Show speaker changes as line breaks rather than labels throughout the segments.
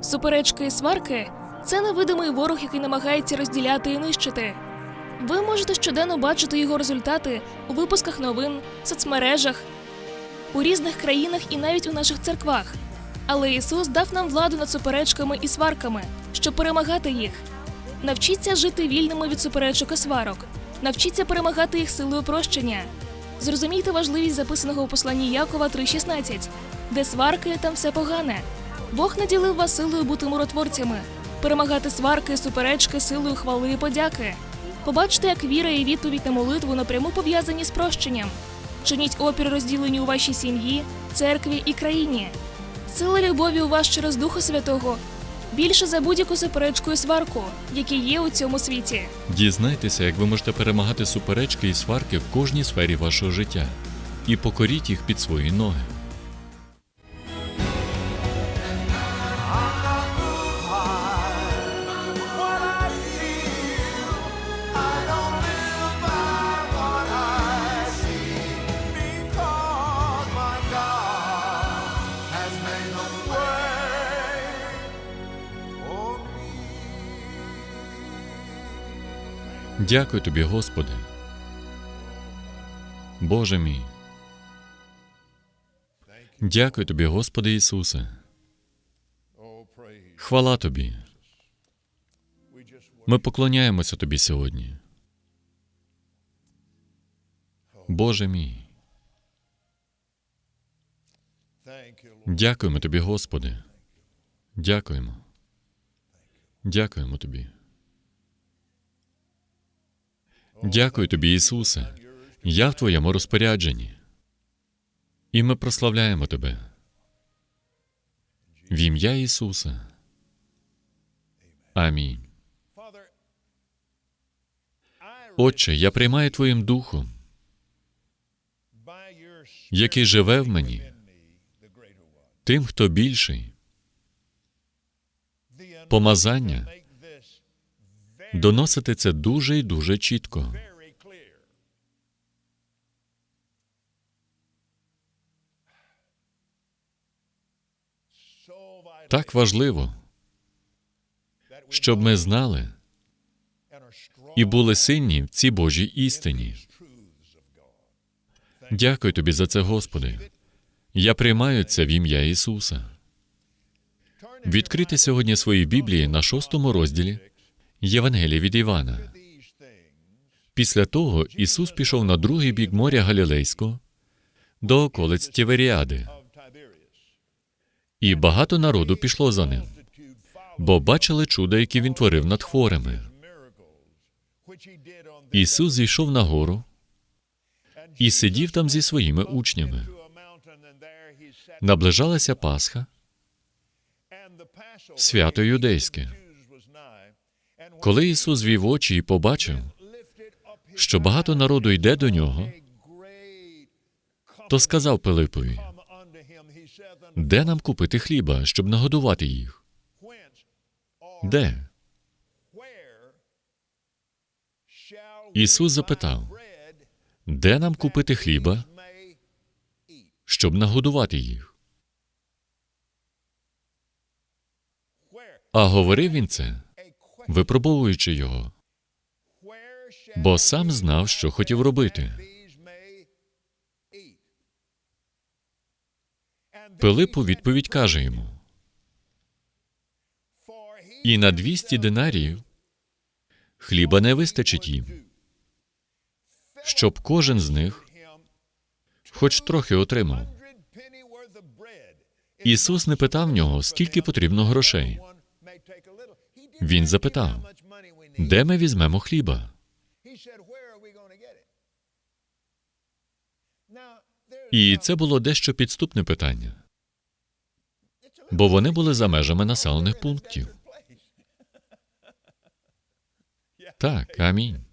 Суперечки і сварки це невидимий ворог, який намагається розділяти і нищити. Ви можете щоденно бачити його результати у випусках новин, соцмережах, у різних країнах і навіть у наших церквах. Але Ісус дав нам владу над суперечками і сварками, щоб перемагати їх. Навчіться жити вільними від суперечок і сварок. Навчіться перемагати їх силою прощення. Зрозумійте важливість записаного у посланні Якова 3.16, де сварки, там все погане. Бог наділив вас силою бути миротворцями, перемагати сварки, суперечки силою хвали і подяки. Побачте, як віра і відповідь на молитву напряму пов'язані з прощенням. Чиніть опір розділенню у вашій сім'ї, церкві і країні. Сила любові у вас через Духа Святого більше за будь-яку суперечку і сварку, які є у цьому світі.
Дізнайтеся, як ви можете перемагати суперечки і сварки в кожній сфері вашого життя і покоріть їх під свої ноги. Дякую тобі, Господи. Боже мій. Дякую тобі, Господи Ісусе. Хвала тобі. Ми поклоняємося тобі сьогодні. Боже мій. Дякуємо тобі, Господи. Дякуємо. Дякуємо тобі. Дякую тобі, Ісусе. Я в Твоєму розпорядженні. І ми прославляємо Тебе. В ім'я Ісуса. Амінь. Отче, я приймаю Твоїм Духом, який живе в мені, тим, хто більший, помазання, доносити це дуже і дуже чітко. Так важливо, щоб ми знали і були сильні в цій Божій істині. Дякую тобі за це, Господи. Я приймаю це в ім'я Ісуса. Відкрити сьогодні свої Біблії на шостому розділі Євангелія від Івана. Після того Ісус пішов на другий бік моря Галілейського до околиць Тіверіади. І багато народу пішло за ним, бо бачили чуда, які він творив над хворими. Ісус зійшов на гору і сидів там зі своїми учнями. Наближалася Пасха, свято юдейське. Коли Ісус звів очі і побачив, що багато народу йде до нього, то сказав Пилипові, де нам купити хліба, щоб нагодувати їх? Де? Ісус запитав, де нам купити хліба, щоб нагодувати їх? А говорив він це, випробовуючи його, бо сам знав, що хотів робити. Пилип у відповідь каже йому: і на 200 динаріїв хліба не вистачить їм, щоб кожен з них хоч трохи отримав. Ісус не питав нього, скільки потрібно грошей. Він запитав, де ми візьмемо хліба? І це було дещо підступне питання, бо вони були за межами населених пунктів. Так, амінь.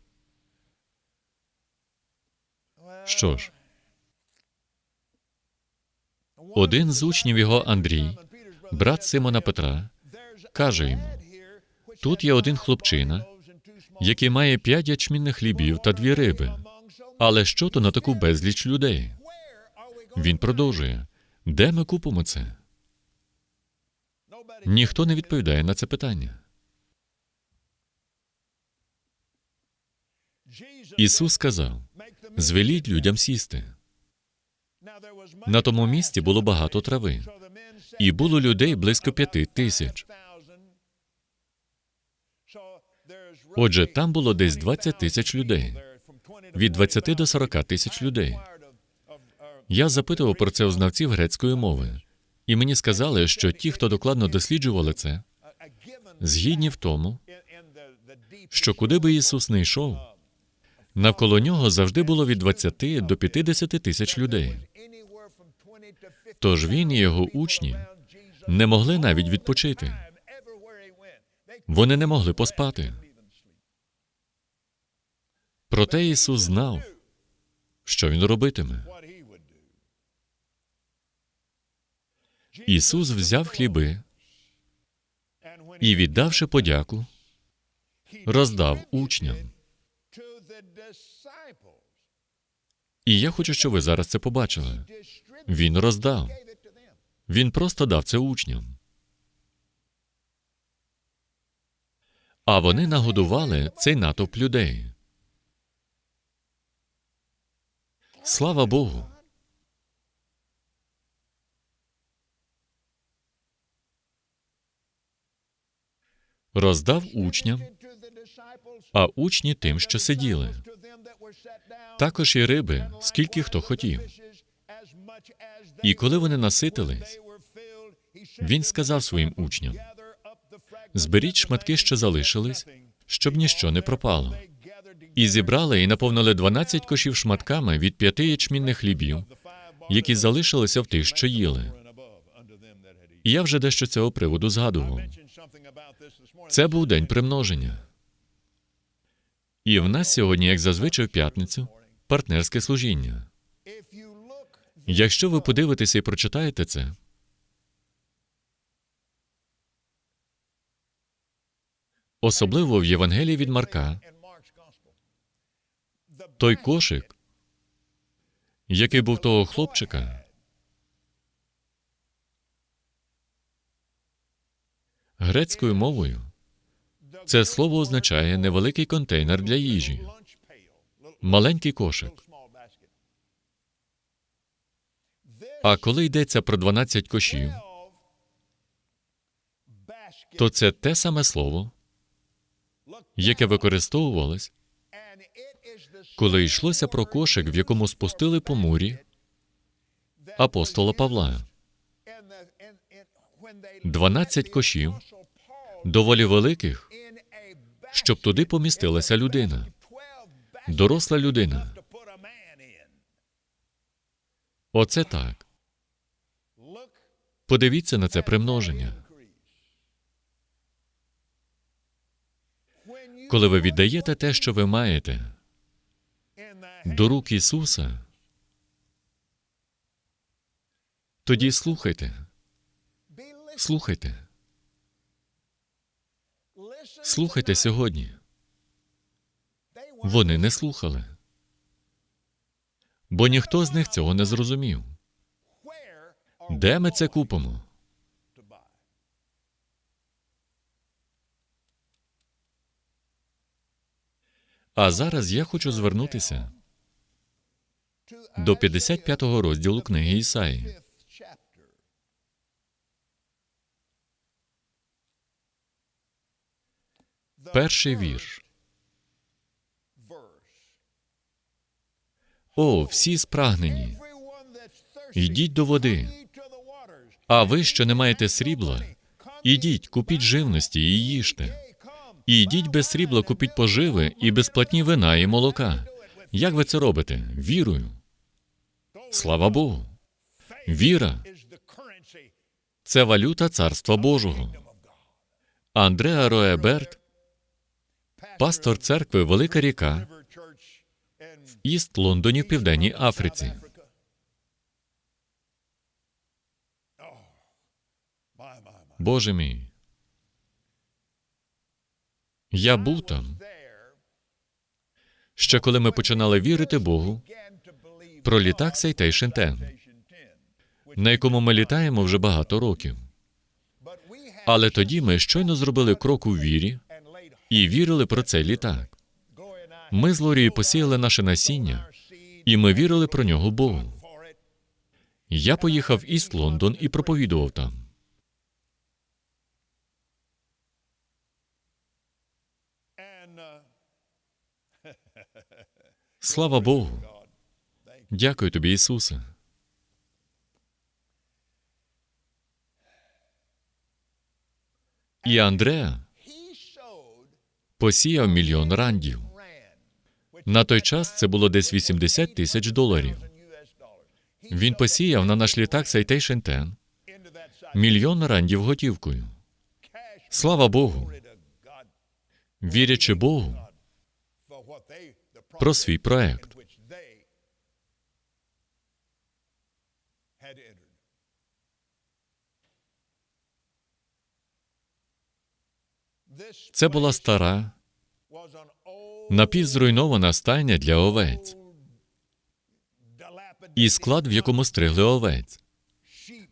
Що ж, один з учнів його Андрій, брат Симона Петра, каже йому: тут є один хлопчина, який має п'ять ячмінних хлібів та дві риби. Але що то на таку безліч людей? Він продовжує: де ми купимо це? Ніхто не відповідає на це питання. Ісус сказав: звеліть людям сісти.
На тому місці було багато трави,
І було людей близько п'яти тисяч. Отже, там було десь 20 тисяч людей. Від 20 до 40 тисяч людей. Я запитував про це у знавців грецької мови, і мені сказали, що ті, хто докладно досліджували це, згідні в тому, що куди би Ісус не йшов, навколо нього завжди було від 20 до 50 тисяч людей. Тож він і його учні не могли навіть відпочити. Вони не могли поспати. Проте Ісус знав, що Він робитиме. Ісус взяв хліби і, віддавши подяку, роздав учням. І я хочу, щоб ви зараз це побачили. Він роздав. Він просто дав це учням. А вони нагодували цей натовп людей. Слава Богу. Роздав учням, а учні тим, що сиділи. Також і риби, скільки хто хотів. І коли вони наситились, він сказав своїм учням: зберіть шматки, що залишились, щоб ніщо не пропало. І зібрали і наповнили 12 кошів шматками від п'яти ячмінних хлібів, які залишилися в тих, що їли. І я вже дещо цього приводу згадував. Це був день примноження. І в нас сьогодні, як зазвичай в п'ятницю, партнерське служіння. Якщо ви подивитеся і прочитаєте це, особливо в Євангелії від Марка, той кошик, який був того хлопчика, грецькою мовою, це слово означає невеликий контейнер для їжі, маленький кошик. А коли йдеться про 12 кошів, то це те саме слово, яке використовувалось, коли йшлося про кошик, в якому спустили по мурі апостола Павла. 12 кошів, доволі великих, щоб туди помістилася людина, доросла людина. Оце так. Подивіться на це примноження. Коли ви віддаєте те, що ви маєте, до рук Ісуса, тоді слухайте, слухайте, слухайте сьогодні. Вони не слухали, бо ніхто з них цього не зрозумів. Де ми це купимо? А зараз я хочу звернутися до 55-го розділу книги Ісаї. Перший вірш. О, всі спрагнені, йдіть до води. А ви, що не маєте срібла, ідіть, купіть живності і їжте. І йдіть без срібла, купіть поживи і безплатні вина і молока. Як ви це робите? Вірою. Слава Богу. Віра це валюта Царства Божого. Андреа Роеберт, пастор церкви Велика Ріка в Іст Лондоні в Південній Африці. Боже мій. Я був там. Ще коли ми починали вірити Богу про літак Сейтейшн Тен, на якому ми літаємо вже багато років. Але тоді ми щойно зробили крок у вірі і вірили про цей літак. Ми з Лорією посіяли наше насіння, і ми вірили про нього Богу. Я поїхав в Іст Лондон і проповідував там. Слава Богу. Дякую тобі, Ісусе. І Андреа посіяв мільйон рандів. На той час це було десь 80 тисяч доларів. Він посіяв на наш літак Citation 10 мільйон рандів готівкою. Слава Богу, вірячи Богу про свій проект. Це була стара, напівзруйнована стайня для овець і склад, в якому стригли овець.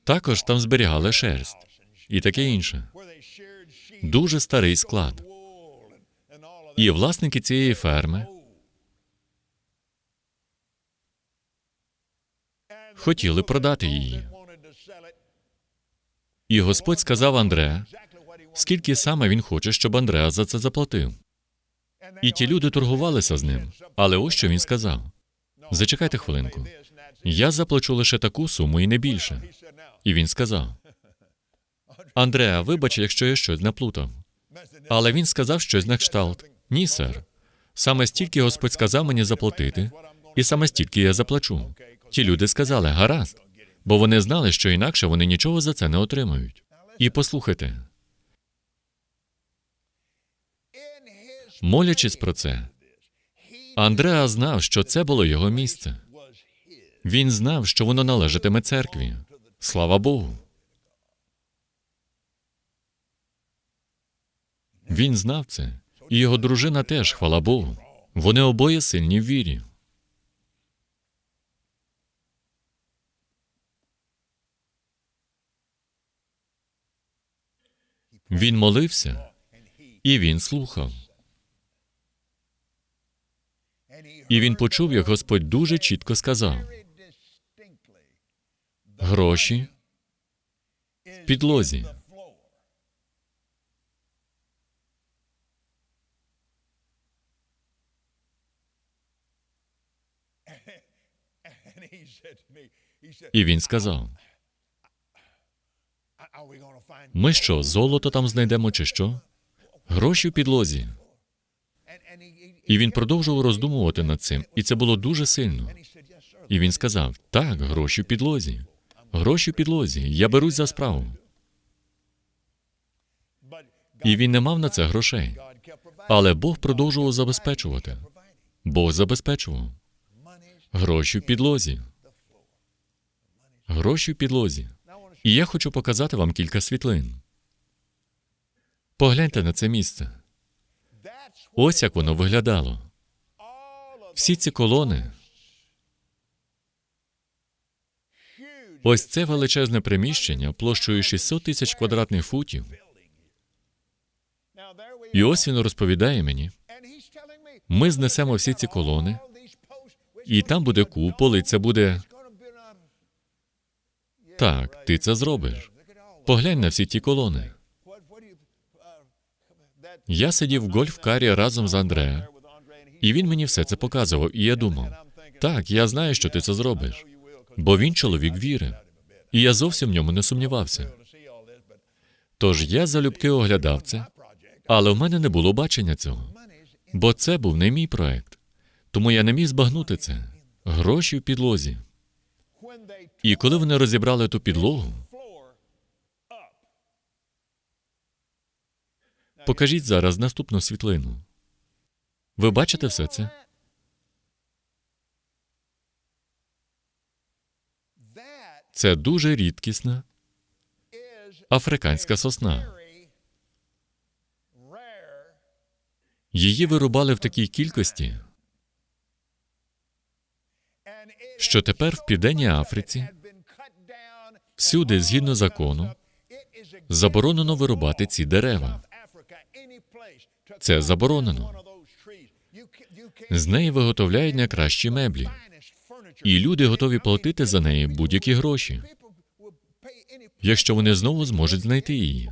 Також там зберігали шерсть і таке інше. Дуже старий склад. І власники цієї ферми хотіли продати її. І Господь сказав Андреа, скільки саме він хоче, щоб Андреа за це заплатив. І ті люди торгувалися з ним. Але ось що він сказав: зачекайте хвилинку. Я заплачу лише таку суму і не більше. І він сказав: Андреа, вибач, якщо я щось наплутав. Але він сказав щось на кшталт. Ні, сер. Саме стільки Господь сказав мені заплатити, і саме стільки я заплачу. Ті люди сказали, гаразд, бо вони знали, що інакше вони нічого за це не отримають. І послухайте, молячись про це, Андреа знав, що це було його місце. Він знав, що воно належатиме церкві. Слава Богу. Він знав це, і його дружина теж, хвала Богу. Вони обоє сильні в вірі. Він молився, і він слухав. І він почув, як Господь дуже чітко сказав: гроші в підлозі. І він сказав: Ми що, золото там знайдемо чи що? Гроші в підлозі. І він продовжував роздумувати над цим, і це було дуже сильно. І він сказав: Так, гроші в підлозі. Гроші в підлозі. Я берусь за справу. І він не мав на це грошей. Але Бог продовжував забезпечувати. Бог забезпечував. Гроші в підлозі. Гроші в підлозі. І я хочу показати вам кілька світлин. Погляньте на це місце. Ось як воно виглядало. Всі ці колони. Ось це величезне приміщення площею 600 тисяч квадратних футів. І ось він розповідає мені: ми знесемо всі ці колони, і там буде купол, і це буде. Так, ти це зробиш. Поглянь на всі ті колони. Я сидів в гольф-карі разом з Андреа, і він мені все це показував, і я думав: так, я знаю, що ти це зробиш, бо він чоловік віри, і я зовсім в ньому не сумнівався. Тож я залюбки оглядав це, але в мене не було бачення цього, бо це був не мій проект. Тому я не міг збагнути це. Гроші в підлозі. І коли вони розібрали ту підлогу, покажіть зараз наступну світлину. Ви бачите все це? Це дуже рідкісна африканська сосна. Її вирубали в такій кількості, що тепер в Південній Африці, всюди, згідно закону, Заборонено вирубати ці дерева. Це заборонено. З неї виготовляють найкращі меблі, і люди готові платити за неї будь-які гроші, якщо вони знову зможуть знайти її.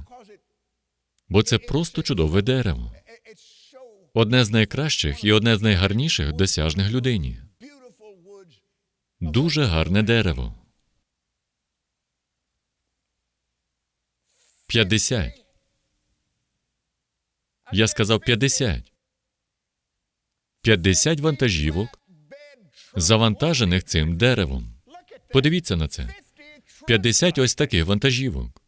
Бо це просто чудове дерево, одне з найкращих і одне з найгарніших досяжних людині. Дуже гарне дерево. 50. Я сказав 50. 50 вантажівок, завантажених цим деревом. Подивіться на це. 50 ось таких вантажівок.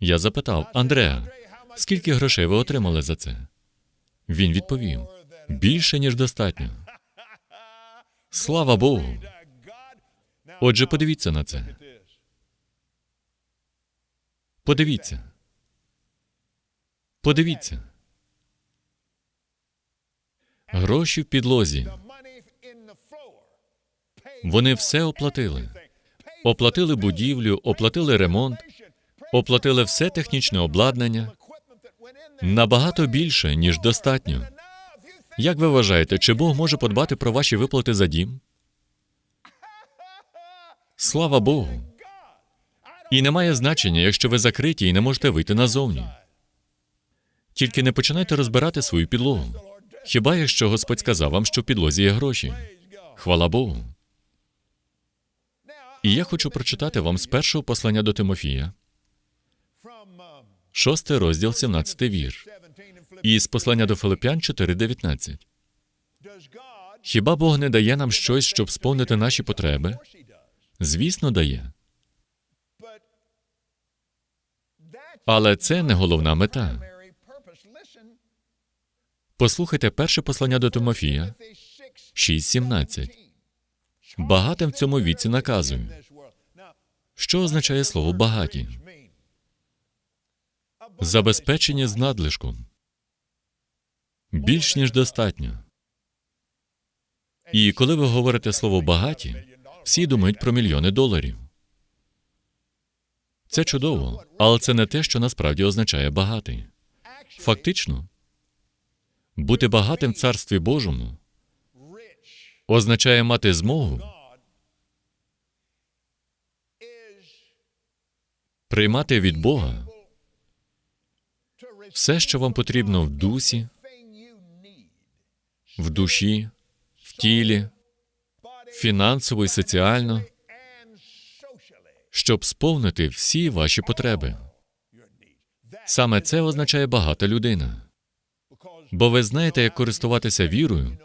Я запитав Андреа, скільки грошей ви отримали за це? Він відповів: більше, ніж достатньо. Слава Богу. Отже, подивіться на це. Подивіться. Подивіться. Гроші в підлозі. Вони все оплатили. Оплатили будівлю, оплатили ремонт, оплатили все технічне обладнання набагато більше, ніж достатньо. Як ви вважаєте, чи Бог може подбати про ваші виплати за дім? Слава Богу. І немає значення, якщо ви закриті і не можете вийти назовні. Тільки не починайте розбирати свою підлогу. Хіба якщо Господь сказав вам, що в підлозі є гроші? Хвала Богу. І я хочу прочитати вам з першого послання до Тимофія, шостий розділ, 17 вір, і з послання до Филип'ян 4.19. Хіба Бог не дає нам щось, щоб сповнити наші потреби? Звісно, дає. Але це не головна мета. Послухайте перше послання до Тимофія 6.17. Багатим в цьому віці наказую. Що означає слово багаті? Забезпечення з надлишком. Більш ніж достатньо. І коли ви говорите слово багаті, всі думають про мільйони доларів. Це чудово, але це не те, що насправді означає багатий. Фактично, бути багатим в царстві Божому означає мати змогу приймати від Бога все, що вам потрібно в дусі, в душі, в тілі, фінансово і соціально, щоб сповнити всі ваші потреби. Саме це означає багата людина. Бо ви знаєте, як користуватися вірою,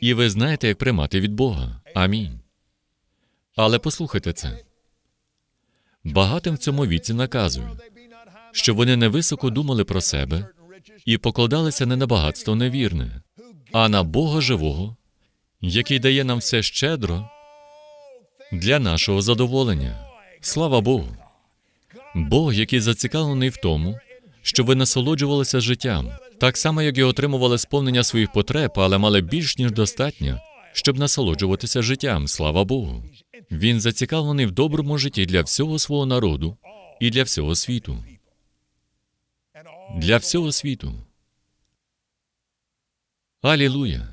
і ви знаєте, як приймати від Бога. Амінь. Але послухайте це. Багатим в цьому віці наказую, щоб вони невисоко думали про себе і покладалися не на багатство невірне, а на Бога живого, який дає нам все щедро для нашого задоволення. Слава Богу. Бог, який зацікавлений в тому, щоб ви насолоджувалися життям, так само, як і отримували сповнення своїх потреб, але мали більш ніж достатньо, щоб насолоджуватися життям. Слава Богу. Він зацікавлений в доброму житті для всього свого народу і для всього світу. Для всього світу. Алілуя.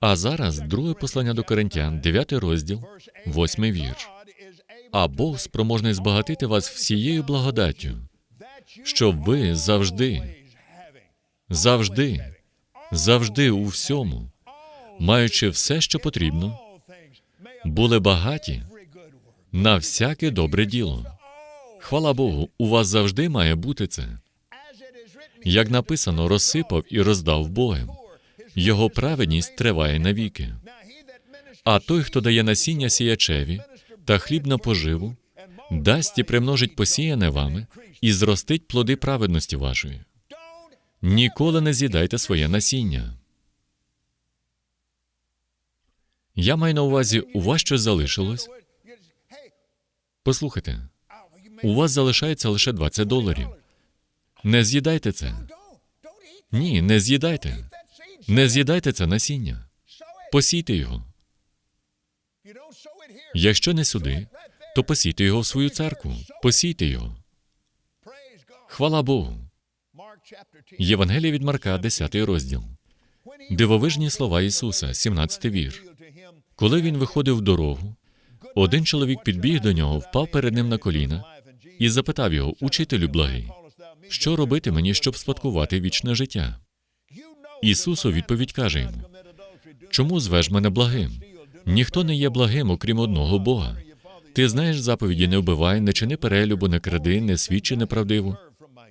А зараз друге послання до Коринтян, 9 розділ, 8 вірш. А Бог спроможний збагатити вас всією благодаттю, щоб ви завжди, завжди, завжди у всьому, маючи все, що потрібно, були багаті на всяке добре діло. Хвала Богу, у вас завжди має бути це. Як написано, розсипав і роздав Богом. Його праведність триває навіки. А той, хто дає насіння сіячеві та хліб на поживу, дасть і примножить посіяне вами і зростить плоди праведності вашої. Ніколи не з'їдайте своє насіння. Я маю на увазі, у вас щось залишилось. Послухайте, у вас залишається лише 20 доларів. Не з'їдайте це. Ні, не з'їдайте. Не з'їдайте це насіння. Посійте його. Якщо не сюди, то посійте його в свою церкву. Посійте його. Хвала Богу. Євангелія від Марка, 10 розділ. Дивовижні слова Ісуса, 17 вір. Коли він виходив в дорогу, один чоловік підбіг до нього, впав перед ним на коліна і запитав його, учителю благий, що робити мені, щоб спадкувати вічне життя? Ісус у відповідь каже йому: Чому звеш мене благим? Ніхто не є благим, окрім одного Бога. Ти знаєш заповіді не вбивай, не чини перелюбу, не кради, не свідчи неправдиво,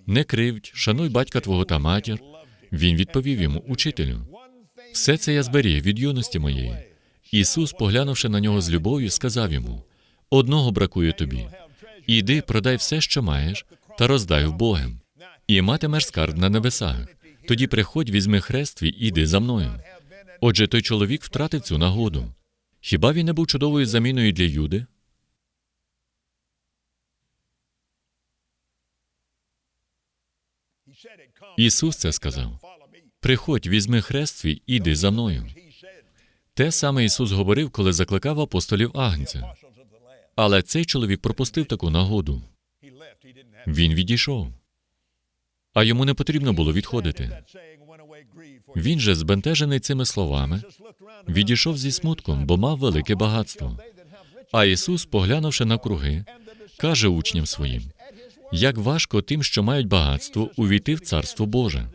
не кривдь, шануй батька твого та матір. Він відповів йому, учителю, все це я зберіг від юності моєї. Ісус, поглянувши на нього з любов'ю, сказав йому: одного бракує тобі. Іди, продай все, що маєш, та роздай в Богом, і матимеш скарб на небесах. Тоді приходь, візьми хрест і йди за мною. Отже, той чоловік втратив цю нагоду. Хіба він не був чудовою заміною для Юди? Ісус це сказав. Приходь, візьми хрест і йди за мною. Те саме Ісус говорив, коли закликав апостолів Агнця. Але цей чоловік пропустив таку нагоду. Він відійшов. А йому не потрібно було відходити. Він же, збентежений цими словами, відійшов зі смутком, бо мав велике багатство. А Ісус, поглянувши на круги, каже учням своїм: як важко тим, що мають багатство, увійти в Царство Боже.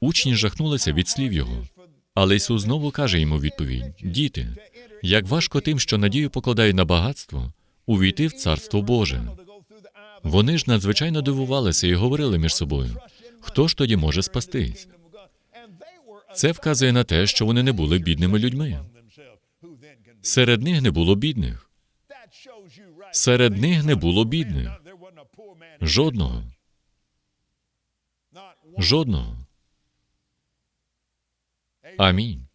Учні жахнулися від слів Його. Але Ісус знову каже йому відповідь: Діти, як важко тим, що надію покладають на багатство, увійти в Царство Боже. Вони ж надзвичайно дивувалися і говорили між собою: хто ж тоді може спастись? Це вказує на те, що вони не були бідними людьми. Серед них не було бідних. Серед них не було бідних. Жодного. Жодного. Амінь.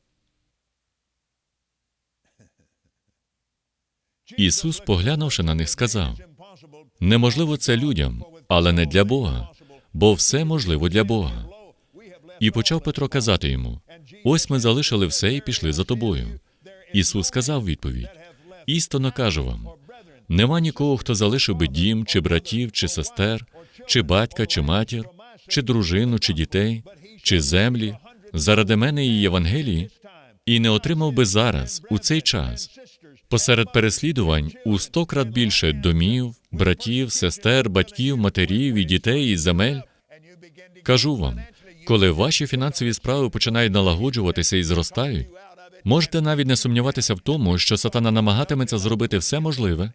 Ісус, поглянувши на них, сказав: неможливо це людям, але не для Бога, бо все можливо для Бога. І почав Петро казати йому: ось ми залишили все і пішли за тобою. Ісус сказав відповідь: істинно кажу вам: нема нікого, хто залишив би дім, чи братів, чи сестер, чи батька, чи матір, чи дружину, чи дітей, чи землі, заради мене і Євангелії, і не отримав би зараз, у цей час, посеред переслідувань у сто крат більше домів, братів, сестер, батьків, матерів і дітей і земель. Кажу вам, коли ваші фінансові справи починають налагоджуватися і зростають, можете навіть не сумніватися в тому, що сатана намагатиметься зробити все можливе,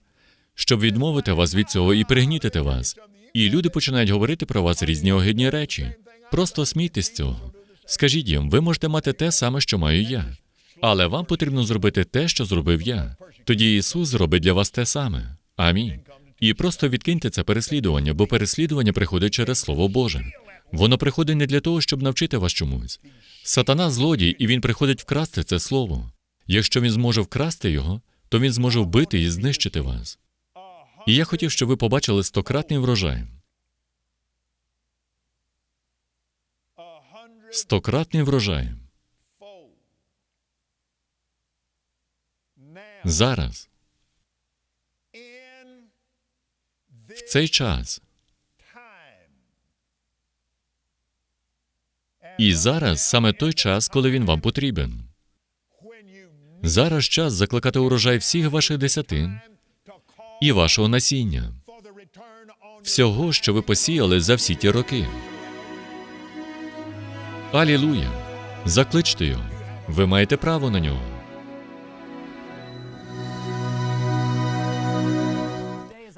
щоб відмовити вас від цього і пригнітити вас. І люди починають говорити про вас різні огидні речі. Просто смійтесь цього. Скажіть їм, ви можете мати те саме, що маю я, але вам потрібно зробити те, що зробив я. Тоді Ісус зробить для вас те саме. Амінь. І просто відкиньте це переслідування, бо переслідування приходить через Слово Боже. Воно приходить не для того, щоб навчити вас чомусь. Сатана злодій, і він приходить вкрасти це слово. Якщо він зможе вкрасти його, то він зможе вбити і знищити вас. І я хотів, щоб ви побачили стократний врожай. Стократний врожай. Зараз, в цей час. І зараз саме той час, коли він вам потрібен. Зараз час закликати урожай всіх ваших десятин і вашого насіння, всього, що ви посіяли за всі ті роки. Алілуя! Закличте його. Ви маєте право на нього.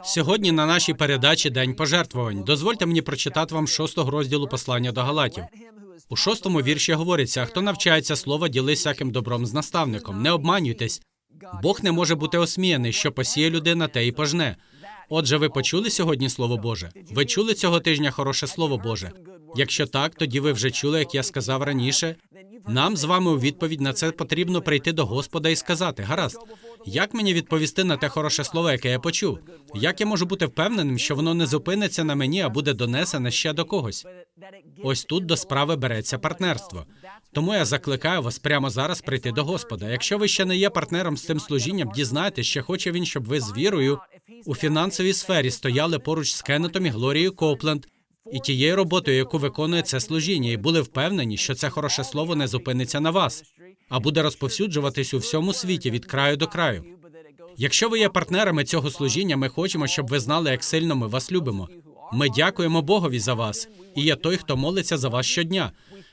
Сьогодні на нашій передачі День пожертвувань. Дозвольте мені прочитати вам шостого розділу послання до Галатів. У шостому вірші говориться: хто навчається слова, ділись всяким добром з наставником. Не обманюйтесь. Бог не може бути осміяний, що посіє людина, те і пожне. Отже, ви почули сьогодні Слово Боже? Ви чули цього тижня хороше Слово Боже? Якщо так, тоді ви вже чули, як я сказав раніше. Нам з вами у відповідь на це потрібно прийти до Господа і сказати: гаразд, як мені відповісти на те хороше слово, яке я почув? Як я можу бути впевненим, що воно не зупиниться на мені, а буде донесене ще до когось? Ось тут до справи береться партнерство. Тому я закликаю вас прямо зараз прийти до Господа. Якщо ви ще не є партнером з цим служінням, дізнайтесь, що хоче він, щоб ви з вірою у фінансовій сфері стояли поруч з Кеннетом і Глорією Копленд і тією роботою, яку виконує це служіння, і були впевнені, що це хороше слово не зупиниться на вас, а буде розповсюджуватись у всьому світі від краю до краю. Якщо ви є партнерами цього служіння, ми хочемо, щоб ви знали, як сильно ми вас любимо. Ми дякуємо Богові за вас. І є той, хто молиться за вас щодня.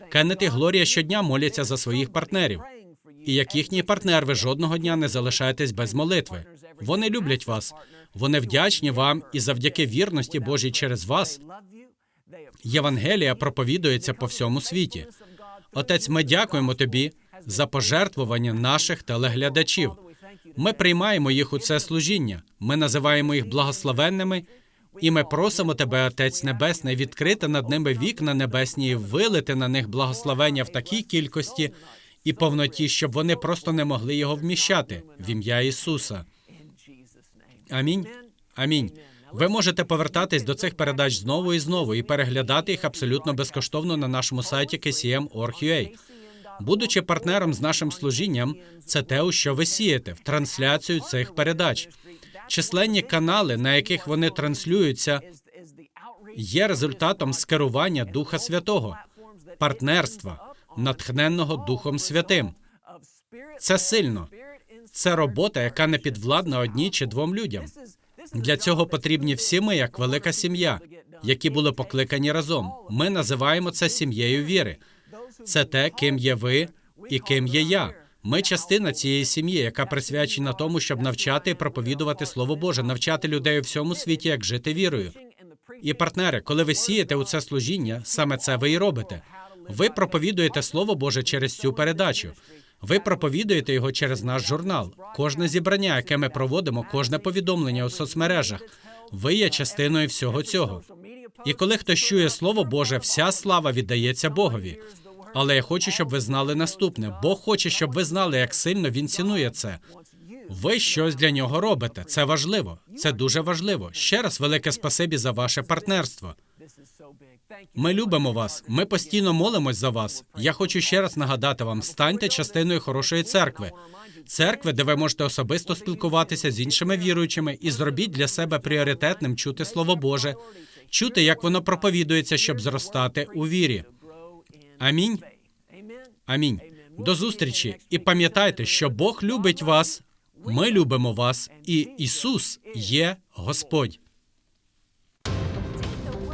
Кеннет і Глорія щодня моляться за своїх партнерів. І як їхній партнер, ви жодного дня не залишаєтесь без молитви. Вони люблять вас. Вони вдячні вам, і завдяки вірності Божій через вас Євангелія проповідується по всьому світі. Отець, ми дякуємо тобі за пожертвування наших телеглядачів. Ми приймаємо їх у це служіння. Ми називаємо їх благословенними, і ми просимо тебе, Отець Небесний, відкрити над ними вікна небесні і вилити на них благословення в такій кількості і повноті, щоб вони просто не могли його вміщати в ім'я Ісуса. Амінь. Амінь. Ви можете повертатись до цих передач знову і знову і переглядати їх абсолютно безкоштовно на нашому сайті kcm.org.ua. Будучи партнером з нашим служінням, це те, у що ви сієте в трансляцію цих передач. Численні канали, на яких вони транслюються, є результатом скерування Духа Святого, партнерства, натхненного Духом Святим. Це сильно. Це робота, яка не підвладна одній чи двом людям. Для цього потрібні всі ми, як велика сім'я, які були покликані разом. Ми називаємо це сім'єю віри. Це те, ким є ви і ким є я. Ми частина цієї сім'ї, яка присвячена тому, щоб навчати і проповідувати Слово Боже, навчати людей у всьому світі, як жити вірою. І партнери, коли ви сієте у це служіння, саме це ви і робите. Ви проповідуєте Слово Боже через цю передачу. Ви проповідуєте його через наш журнал. Кожне зібрання, яке ми проводимо, кожне повідомлення у соцмережах. Ви є частиною всього цього. І коли хтось чує Слово Боже, вся слава віддається Богові. Але я хочу, щоб ви знали наступне: Бог хоче, щоб ви знали, як сильно він цінує це. Ви щось для нього робите. Це важливо. Це дуже важливо. Ще раз велике спасибі за ваше партнерство. Ми любимо вас. Ми постійно молимось за вас. Я хочу ще раз нагадати вам: станьте частиною хорошої церкви, церкви, де ви можете особисто спілкуватися з іншими віруючими, і зробіть для себе пріоритетним чути Слово Боже, чути, як воно проповідується, щоб зростати у вірі. Амінь. Амінь. До зустрічі. І пам'ятайте, що Бог любить вас, ми любимо вас, і Ісус є Господь.